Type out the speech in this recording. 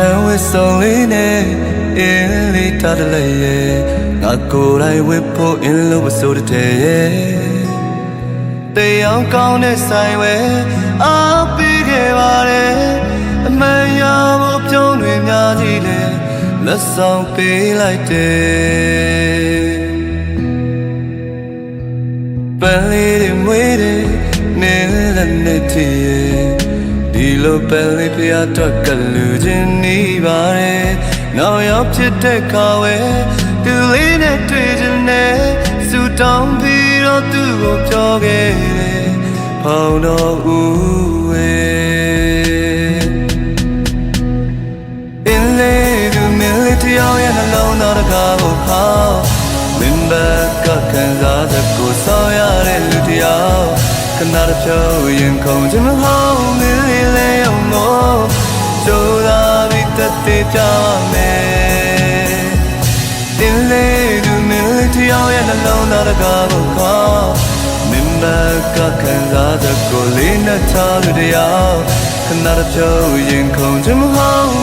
ရှမ်းဝစ်စုံလေးနဲ့အင်းလေးထားတယ်လေရဲ့ငါကိုယ်တိုင်ဝစ်ဖို့အင်းလို့မဆိုတဲ့ရဲ့တရားကောင်းတဲ့ဆိုင်ဝဲအားပေးခဲ့ပါတယ်အမှန်ရဖို့ပြုံးတွေများကြီးလေလက်ဆောင်ပေးလိုက်တယ်ပန်းလေးတွေမွေးတယ်နေလည်းနေတည်ဒီ လိုပန်းလေးဖျားတော့ကလူချင်းနေပါတယ်နောက်ရောက်ဖြစ်တဲ့ခါဝဲသူလေးနဲ့တွေ့ချင်တယ်စူတောင်းပြီးတော့သူ့ကိုပြောခဲ့တယ်ဖောင်းတော့ဦးဝဲအင်းလေးသူမင်းလေးတယောက်ရဲ့နှလုံးသားတကားကိုဖောက်မင်းဘက်ကခံစားတဲ့ကိုဆောင်ရတဲ့လူတယောက်ခဏတစ်ဖြုတ်ရင်ခုန်ချင်မဟုတ် ပြီးတက်သေးကြမယ်အင်းလေးသူမင်းလေးတယောက်ရဲ့နှလုံးသားတကားကိုဖောက်မင်းဘက်ကခံစားတဲ့ကိုလေးနဲ့ချလူတယောက်ခဏတစ်ဖြုတ်ရင်ခုန်ချင်မဟုတ်